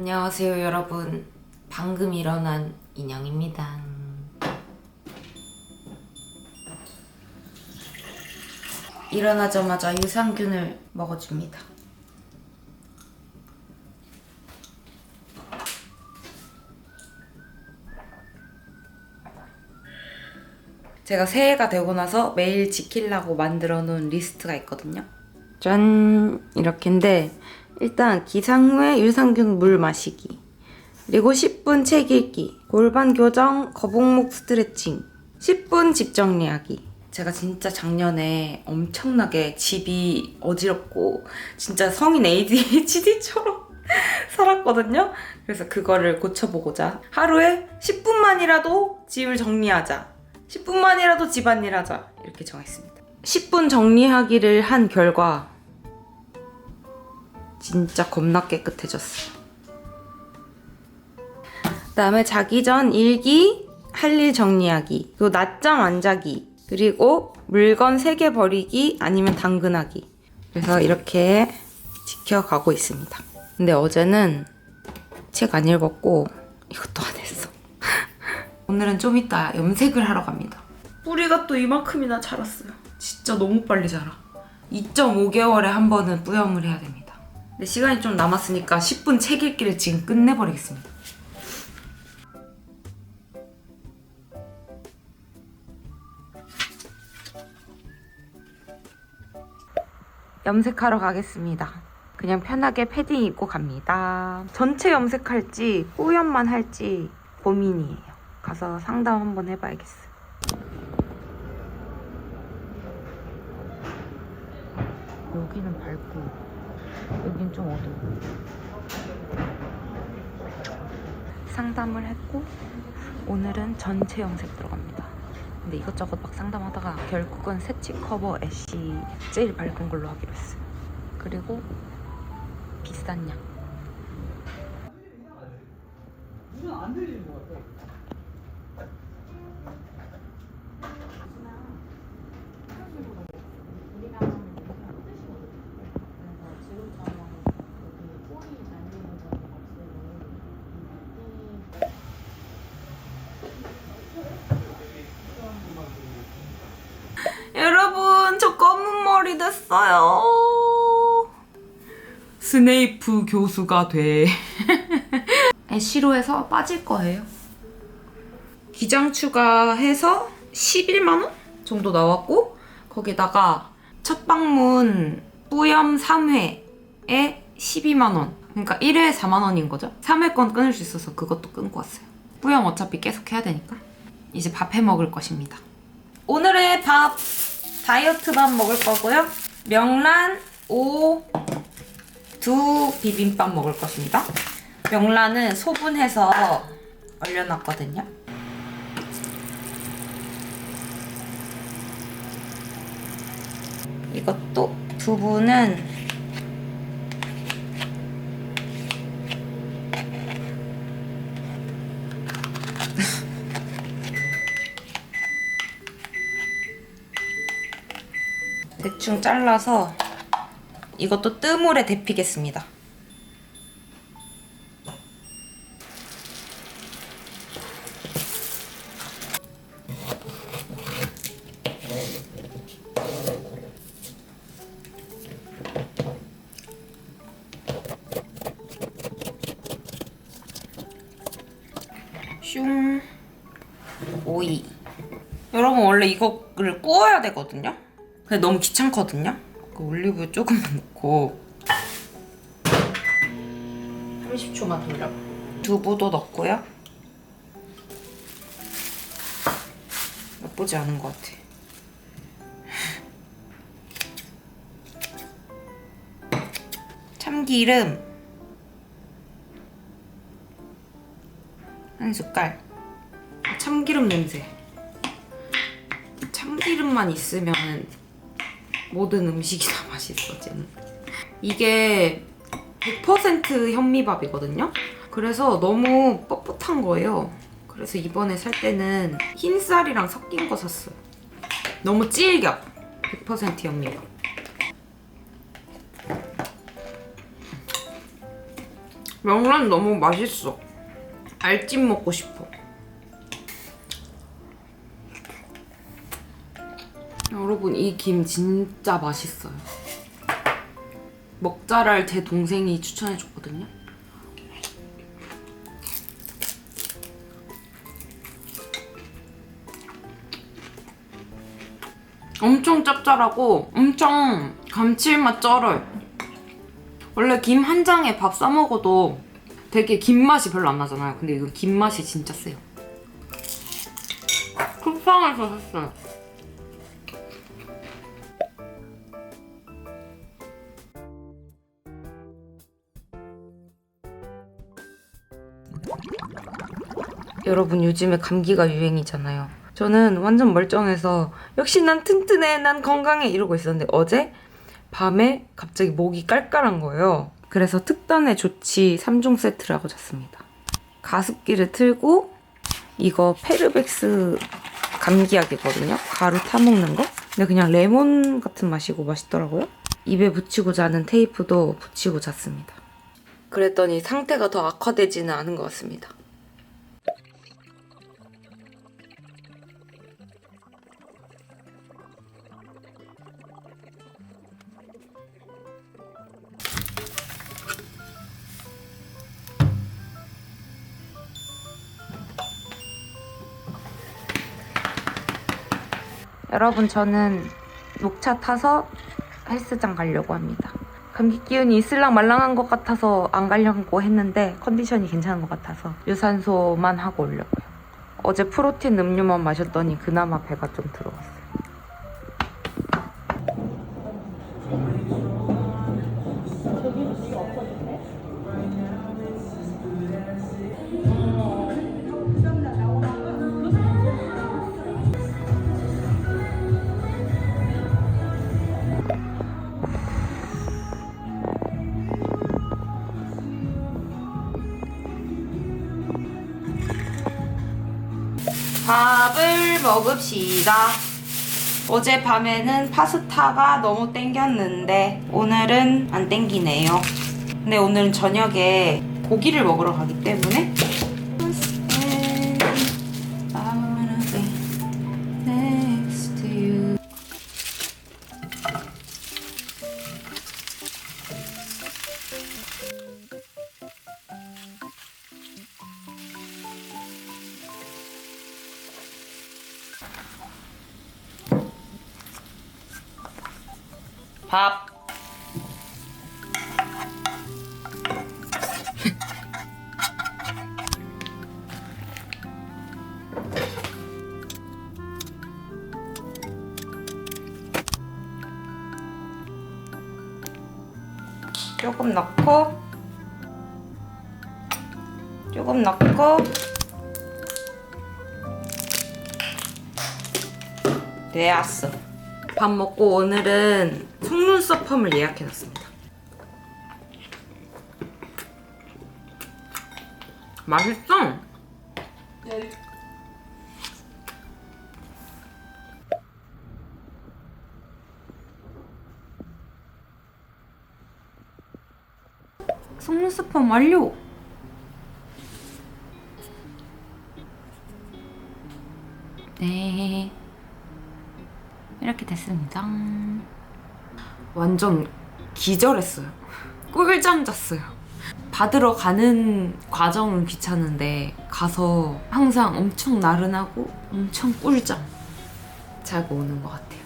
안녕하세요 여러분. 방금 일어난 인형입니다. 일어나자마자 유산균을 먹어줍니다. 제가 새해가 되고 나서 매일 지키려고 만들어 놓은 리스트가 있거든요. 짠! 이렇게인데 일단 기상 후에 유산균 물 마시기 그리고 10분 책 읽기 골반 교정 거북목 스트레칭 10분 집 정리하기. 제가 진짜 작년에 엄청나게 집이 어지럽고 진짜 성인 ADHD처럼 살았거든요. 그래서 그거를 고쳐보고자 하루에 10분만이라도 집을 정리하자 10분만이라도 집안일 하자 이렇게 정했습니다. 10분 정리하기를 한 결과 진짜 겁나 깨끗해졌어. 그다음에 자기 전 일기, 할 일 정리하기, 그리고 낮잠 안 자기, 그리고 물건 3개 버리기 아니면 당근하기. 그래서 이렇게 지켜가고 있습니다. 근데 어제는 책 안 읽었고 이것도 안 했어. 오늘은 좀 이따 염색을 하러 갑니다. 뿌리가 또 이만큼이나 자랐어요. 진짜 너무 빨리 자라. 2.5개월에 한 번은 뿌염을 해야 됩니다. 근데 시간이 좀 남았으니까 10분 책 읽기를 지금 끝내버리겠습니다. 염색하러 가겠습니다. 그냥 편하게 패딩 입고 갑니다. 전체 염색할지 뿌염만 할지 고민이에요. 가서 상담 한번 해봐야겠어요. 여기는 밝고 여긴 좀 어두워. 상담을 했고 오늘은 전체 염색 들어갑니다. 근데 이것저것 막 상담하다가 결국은 새치 커버 애쉬 제일 밝은 걸로 하기로 했어요. 그리고 비싼 양. 여러분, 저 검은 머리 됐어요. 스네이프 교수가 돼. 애쉬로 해서 빠질 거예요. 기장 추가해서 11만 원 정도 나왔고, 거기다가 첫 방문 뿌염 3회에 12만 원. 그러니까 1회에 4만 원인 거죠. 3회 건 끊을 수 있어서 그것도 끊고 왔어요. 뿌염 어차피 계속 해야 되니까. 이제 밥 해 먹을 것입니다. 오늘의 밥 다이어트 밥 먹을 거고요. 명란, 오, 두 비빔밥 먹을 것입니다. 명란은 소분해서 얼려놨거든요. 이것도 두부는 대충 잘라서 이것도 뜸물에 데피겠습니다. 슝. 오이. 여러분 원래 이거를 구워야 되거든요? 근데 너무 귀찮거든요 그 올리브유 조금만 넣고 30초만 돌려 두부도 넣고요. 나쁘지 않은 것 같아. 참기름. 한 숟갈. 참기름 냄새. 참기름만 있으면 모든 음식이 다 맛있어 쟤는. 이게 100% 현미밥이거든요? 그래서 너무 뻣뻣한 거예요. 그래서 이번에 살 때는 흰 쌀이랑 섞인 거 샀어요. 너무 질겨. 100% 현미밥. 명란 너무 맛있어. 알찜 먹고 싶어. 여러분 이 김 진짜 맛있어요. 먹자랄 제 동생이 추천해줬거든요. 엄청 짭짤하고 엄청 감칠맛 쩔어요. 원래 김 한 장에 밥 싸 먹어도 되게 김 맛이 별로 안 나잖아요. 근데 이거 김 맛이 진짜 세요. 쿠팡에서 샀어요. 여러분 요즘에 감기가 유행이잖아요. 저는 완전 멀쩡해서 역시 난 튼튼해, 난 건강해 이러고 있었는데 어제 밤에 갑자기 목이 깔깔한 거예요. 그래서 특단의 조치 3종 세트를 하고 잤습니다. 가습기를 틀고 이거 페르백스 감기약이거든요. 가루 타먹는 거. 근데 그냥 레몬 같은 맛이고 맛있더라고요. 입에 붙이고 자는 테이프도 붙이고 잤습니다. 그랬더니 상태가 더 악화되지는 않은 것 같습니다. 여러분 저는 녹차 타서 헬스장 가려고 합니다. 감기 기운이 있을랑 말랑한 것 같아서 안 가려고 했는데 컨디션이 괜찮은 것 같아서 유산소만 하고 오려고요. 어제 프로틴 음료만 마셨더니 그나마 배가 좀 들어왔어요. 먹읍시다. 어젯밤에는 파스타가 너무 땡겼는데 오늘은 안 땡기네요. 근데 오늘은 저녁에 고기를 먹으러 가기 때문에 조금 넣고 조금 넣고 되었어. 밥 먹고 오늘은 속눈썹 펌을 예약해놨습니다. 맛있어? 속눈썹펌 완료! 네. 이렇게 됐습니다. 완전 기절했어요. 꿀잠 잤어요. 받으러 가는 과정은 귀찮은데 가서 항상 엄청 나른하고 엄청 꿀잠 자고 오는 것 같아요.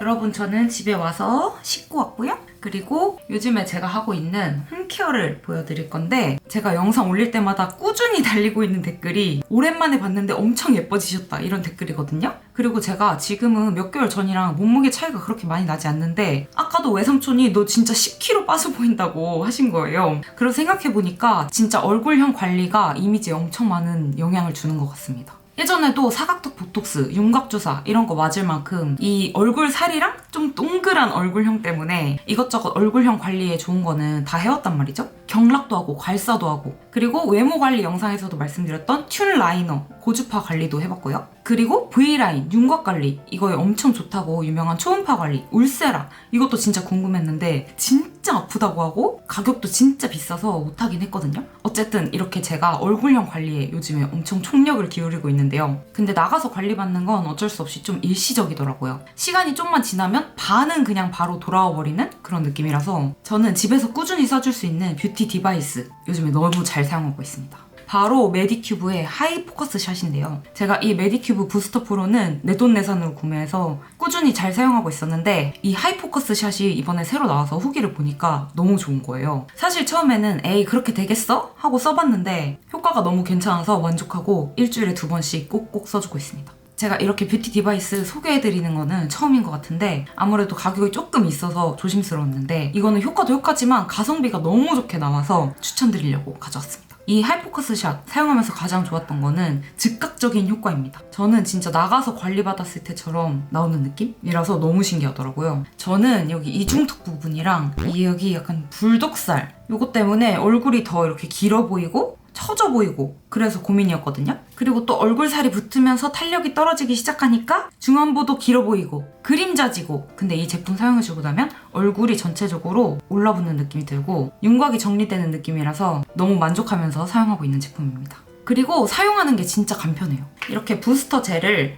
여러분 저는 집에 와서 씻고 왔고요. 그리고 요즘에 제가 하고 있는 홈케어를 보여드릴 건데 제가 영상 올릴 때마다 꾸준히 달리고 있는 댓글이 오랜만에 봤는데 엄청 예뻐지셨다 이런 댓글이거든요. 그리고 제가 지금은 몇 개월 전이랑 몸무게 차이가 그렇게 많이 나지 않는데 아까도 외삼촌이 너 진짜 10kg 빠져 보인다고 하신 거예요. 그래서 생각해보니까 진짜 얼굴형 관리가 이미지에 엄청 많은 영향을 주는 것 같습니다. 예전에도 사각턱 보톡스, 윤곽주사 이런 거 맞을 만큼 이 얼굴 살이랑 좀 동그란 얼굴형 때문에 이것저것 얼굴형 관리에 좋은 거는 다 해왔단 말이죠. 경락도 하고 괄사도 하고 그리고 외모 관리 영상에서도 말씀드렸던 튠 라이너, 고주파 관리도 해봤고요. 그리고 V라인, 윤곽 관리 이거에 엄청 좋다고 유명한 초음파 관리, 울세라 이것도 진짜 궁금했는데 진짜 아프다고 하고 가격도 진짜 비싸서 못하긴 했거든요. 어쨌든 이렇게 제가 얼굴형 관리에 요즘에 엄청 총력을 기울이고 있는데요. 근데 나가서 관리받는 건 어쩔 수 없이 좀 일시적이더라고요. 시간이 좀만 지나면 반은 그냥 바로 돌아와 버리는 그런 느낌이라서 저는 집에서 꾸준히 써줄 수 있는 뷰티 디바이스 요즘에 너무 잘 사용하고 있습니다. 바로 메디큐브의 하이 포커스 샷인데요. 제가 이 메디큐브 부스터 프로는 내 돈 내산으로 구매해서 꾸준히 잘 사용하고 있었는데 이 하이 포커스 샷이 이번에 새로 나와서 후기를 보니까 너무 좋은 거예요. 사실 처음에는 에이 그렇게 되겠어? 하고 써봤는데 효과가 너무 괜찮아서 만족하고 일주일에 두 번씩 꼭꼭 써주고 있습니다. 제가 이렇게 뷰티 디바이스 소개해드리는 거는 처음인 것 같은데 아무래도 가격이 조금 있어서 조심스러웠는데 이거는 효과도 효과지만 가성비가 너무 좋게 나와서 추천드리려고 가져왔습니다. 이 하이포커스 샷 사용하면서 가장 좋았던 거는 즉각적인 효과입니다. 저는 진짜 나가서 관리받았을 때처럼 나오는 느낌이라서 너무 신기하더라고요. 저는 여기 이중턱 부분이랑 이 여기 약간 불독살 요거 때문에 얼굴이 더 이렇게 길어 보이고 처져 보이고 그래서 고민이었거든요. 그리고 또 얼굴 살이 붙으면서 탄력이 떨어지기 시작하니까 중안부도 길어 보이고 그림자지고 근데 이 제품 사용해주고 나면 얼굴이 전체적으로 올라붙는 느낌이 들고 윤곽이 정리되는 느낌이라서 너무 만족하면서 사용하고 있는 제품입니다. 그리고 사용하는 게 진짜 간편해요. 이렇게 부스터 젤을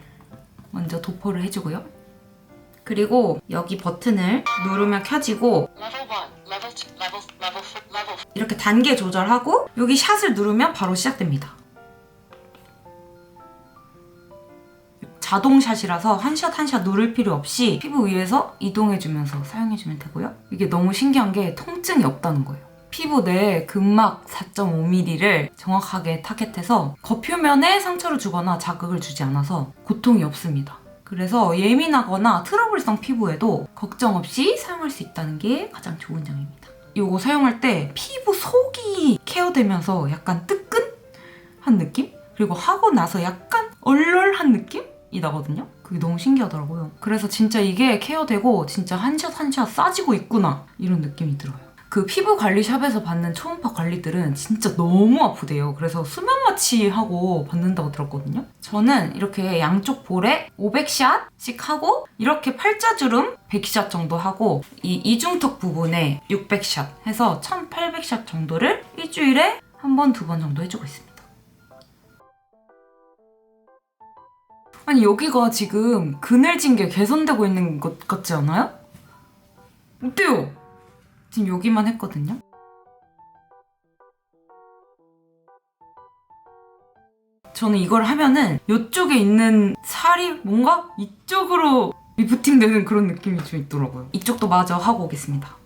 먼저 도포를 해주고요. 그리고 여기 버튼을 누르면 켜지고 Level 1, level 2, level, level, f- level 이렇게 단계 조절하고 여기 샷을 누르면 바로 시작됩니다. 자동 샷이라서 한 샷 한 샷 누를 필요 없이 피부 위에서 이동해주면서 사용해주면 되고요. 이게 너무 신기한 게 통증이 없다는 거예요. 피부 내 근막 4.5mm를 정확하게 타겟해서 겉표면에 상처를 주거나 자극을 주지 않아서 고통이 없습니다. 그래서 예민하거나 트러블성 피부에도 걱정 없이 사용할 수 있다는 게 가장 좋은 점입니다. 이거 사용할 때 피부 속이 케어되면서 약간 뜨끈한 느낌? 그리고 하고 나서 약간 얼얼한 느낌이 나거든요? 그게 너무 신기하더라고요. 그래서 진짜 이게 케어되고 진짜 한 샷 한 샷 싸지고 있구나 이런 느낌이 들어요. 그 피부 관리 샵에서 받는 초음파 관리들은 진짜 너무 아프대요. 그래서 수면 마취하고 받는다고 들었거든요. 저는 이렇게 양쪽 볼에 500샷씩 하고 이렇게 팔자주름 100샷 정도 하고 이 이중턱 부분에 600샷 해서 1800샷 정도를 일주일에 한 번, 두 번 정도 해주고 있습니다. 아니 여기가 지금 그늘진 게 개선되고 있는 것 같지 않아요? 어때요? 지금 여기만 했거든요. 저는 이걸 하면은 이쪽에 있는 살이 뭔가 이쪽으로 리프팅 되는 그런 느낌이 좀 있더라고요. 이쪽도 마저 하고 오겠습니다.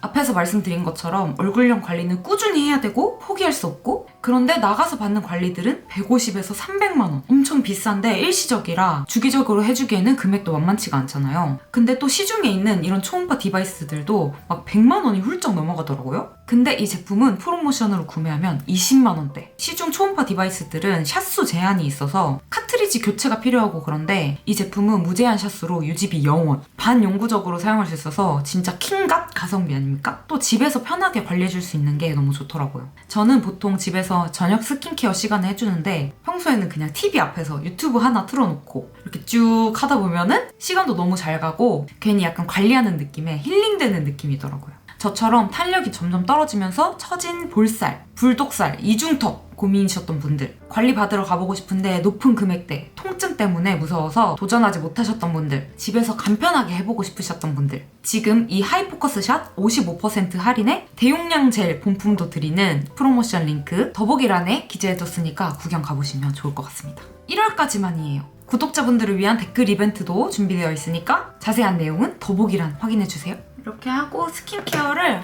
앞에서 말씀드린 것처럼 얼굴형 관리는 꾸준히 해야 되고 포기할 수 없고 그런데 나가서 받는 관리들은 150에서 300만 원. 엄청 비싼데 일시적이라 주기적으로 해주기에는 금액도 만만치가 않잖아요. 근데 또 시중에 있는 이런 초음파 디바이스들도 막 100만 원이 훌쩍 넘어가더라고요. 근데 이 제품은 프로모션으로 구매하면 20만 원대. 시중 초음파 디바이스들은 샷수 제한이 있어서 카트리지 교체가 필요하고 그런데 이 제품은 무제한 샷수로 유지비 0원. 반영구적으로 사용할 수 있어서 진짜 킹갓 가성비 아닙니까? 또 집에서 편하게 관리해줄 수 있는 게 너무 좋더라고요. 저는 보통 집에서 저녁 스킨케어 시간에 해주는데 평소에는 그냥 TV 앞에서 유튜브 하나 틀어놓고 이렇게 쭉 하다 보면은 시간도 너무 잘 가고 괜히 약간 관리하는 느낌에 힐링되는 느낌이더라고요. 저처럼 탄력이 점점 떨어지면서 처진 볼살, 불독살, 이중턱 고민이셨던 분들, 관리 받으러 가보고 싶은데 높은 금액대, 통증 때문에 무서워서 도전하지 못하셨던 분들, 집에서 간편하게 해보고 싶으셨던 분들, 지금 이 하이포커스 샷 55% 할인에 대용량 젤 본품도 드리는 프로모션 링크 더보기란에 기재해뒀으니까 구경 가보시면 좋을 것 같습니다. 1월까지만이에요. 구독자분들을 위한 댓글 이벤트도 준비되어 있으니까 자세한 내용은 더보기란 확인해주세요. 이렇게 하고 스킨케어를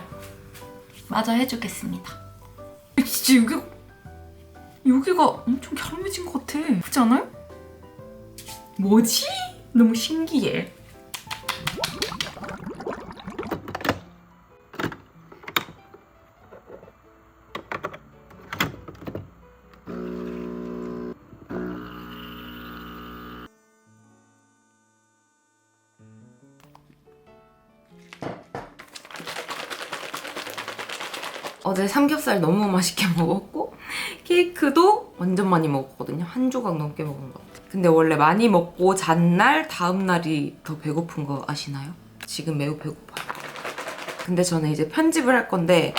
마저 해주겠습니다. 진짜 여기 여기가 엄청 갸름해진 것 같아. 그렇지 않아요? 뭐지? 너무 신기해. 어제 삼겹살 너무 맛있게 먹었고 케이크도 완전 많이 먹었거든요. 한 조각 넘게 먹은 것 같아요. 근데 원래 많이 먹고 잔 날 다음 날이 더 배고픈 거 아시나요? 지금 매우 배고파요. 근데 저는 이제 편집을 할 건데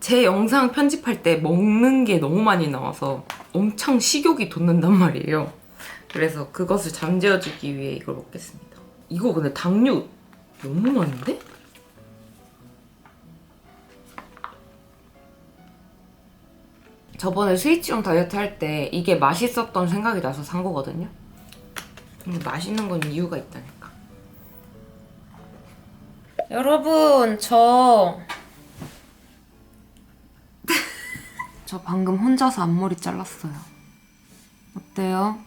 제 영상 편집할 때 먹는 게 너무 많이 나와서 엄청 식욕이 돋는단 말이에요. 그래서 그것을 잠재워주기 위해 이걸 먹겠습니다. 이거 근데 당류 너무 많은데? 저번에 스위치용 다이어트 할 때 이게 맛있었던 생각이 나서 산 거거든요. 근데 맛있는 건 이유가 있다니까. 여러분, 저. 저 방금 혼자서 앞머리 잘랐어요. 어때요?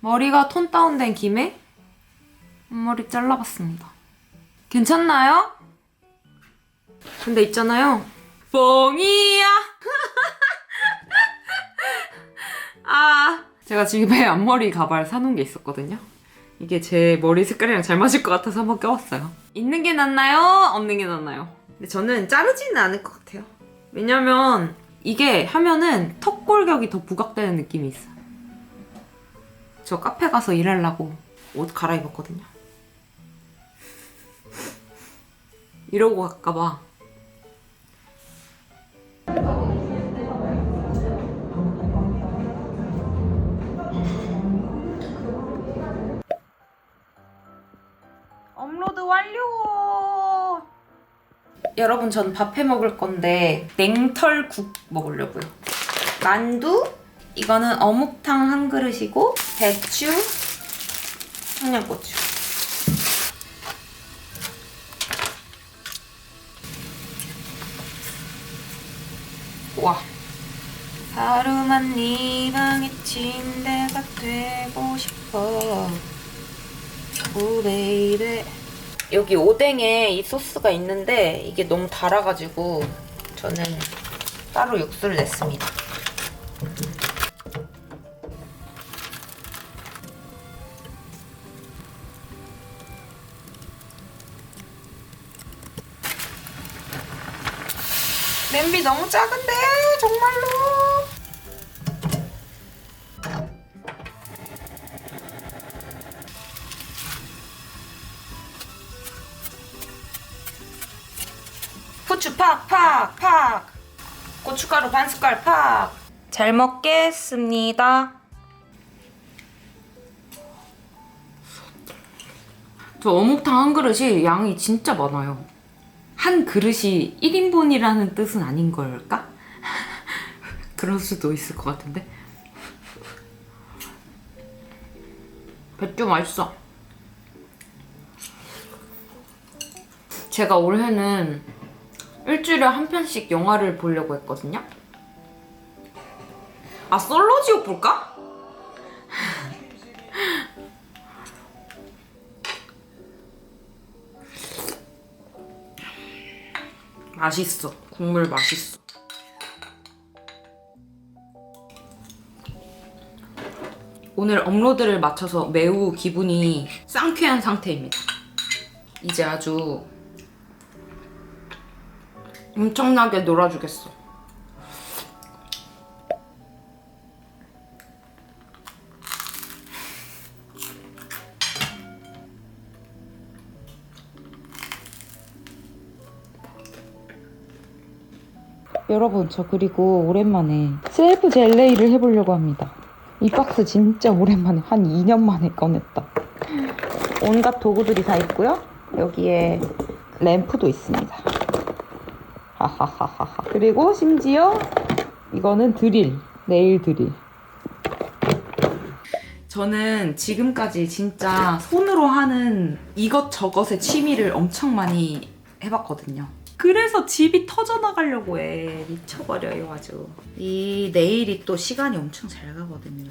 머리가 톤 다운된 김에 앞머리 잘라봤습니다. 괜찮나요? 근데 있잖아요. 뻥이야. 아, 제가 집에 앞머리 가발 사놓은 게 있었거든요. 이게 제 머리 색깔이랑 잘 맞을 것 같아서 한번 껴봤어요. 있는 게 낫나요? 없는 게 낫나요? 근데 저는 자르지는 않을 것 같아요. 왜냐면 이게 하면은 턱 골격이 더 부각되는 느낌이 있어요. 저 카페 가서 일하려고 옷 갈아입었거든요. 이러고 갈까봐 업로드 완료! 여러분, 전 밥 해 먹을 건데 냉털국 먹으려고요. 만두, 이거는 어묵탕 한 그릇이고 배추, 청양고추. 와. 하루만 네 방의 침대가 되고 싶어. 오 베이베 여기 오뎅에 이 소스가 있는데 이게 너무 달아가지고 저는 따로 육수를 냈습니다. 냄비 너무 작은데 정말로 팍 팍 팍. 고춧가루 반 숟갈 팍 잘 먹겠습니다. 저 어묵탕 한 그릇이 양이 진짜 많아요. 한 그릇이 1인분이라는 뜻은 아닌 걸까? 그럴 수도 있을 것 같은데. 배추 맛있어. 제가 올해는 일주일에 한 편씩 영화를 보려고 했거든요. 아 솔로 지옥 볼까? 맛있어. 국물 맛있어. 오늘 업로드를 마쳐서 매우 기분이 쌍쾌한 상태입니다. 이제 아주 엄청나게 놀아주겠어. 여러분 저 그리고 오랜만에 셀프 젤레이를 해보려고 합니다. 이 박스 진짜 오랜만에 한 2년 만에 꺼냈다. 온갖 도구들이 다 있고요. 여기에 램프도 있습니다. 하하하하하. 그리고 심지어 이거는 드릴, 네일 드릴. 저는 지금까지 진짜 손으로 하는 이것저것의 취미를 엄청 많이 해봤거든요. 그래서 집이 터져나가려고 해. 미쳐버려요, 아주. 이 네일이 또 시간이 엄청 잘 가거든요.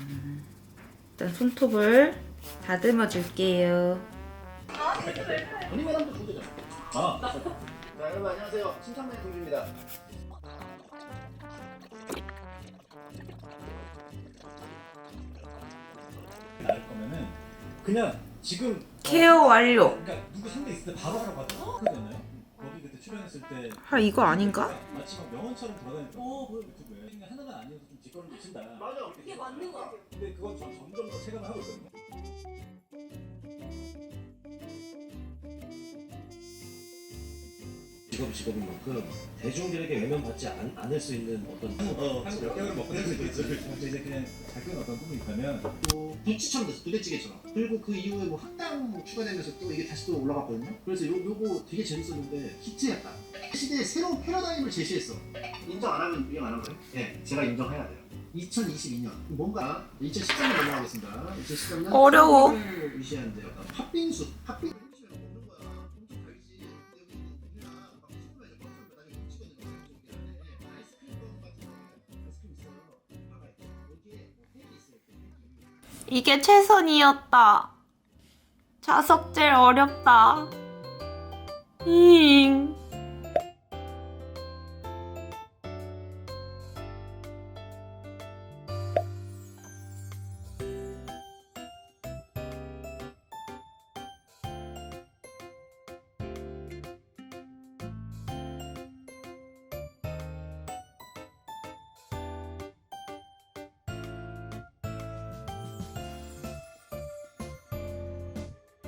일단 손톱을 다듬어 줄게요. 아. 자, 여러분 안녕하세요. 신천만의 동주입니다. 나을 거면은 그냥 지금 케어 완료. 그러니까 누구 상대 있을 때 바로 하러 가죠. 그러잖아요. 거기 그때 출연했을 때 아, 이거 아닌가? 마치 막 명언처럼 돌아다니는 어, 뭐야 유튜브에. 근데 하나가 아니어서 좀 뒷걸음 친다. 맞아. 이게 맞는 거 같아. 근데 그건 전 점점 더 체감을 하고 있거든요. 직업이 직업인 만큼 대중들에게 외면받지 않, 않을 수 있는 어떤 어, 한국 역경을 먹고 살수 있겠죠. 근데 이제 그냥 작은 어떤 꿈이 있다면 또 부치처럼 됐어. 부대찌개처럼. 그리고 그 이후에 뭐 학당 뭐 추가되면서 또 이게 다시 또 올라갔거든요. 그래서 요, 요거 되게 재밌었는데 히트했다 시대의 새로운 패러다임을 제시했어. 인정 안 하면 인정 안한 거예요? 네 제가 인정해야 돼요. 2022년. 뭔가 2013년 넘어가겠습니다. 2013년 어려워. 위시한 데 어떤 팥빙수 팥빙 이 이게 최선이었다. 자석질 어렵다. 잉.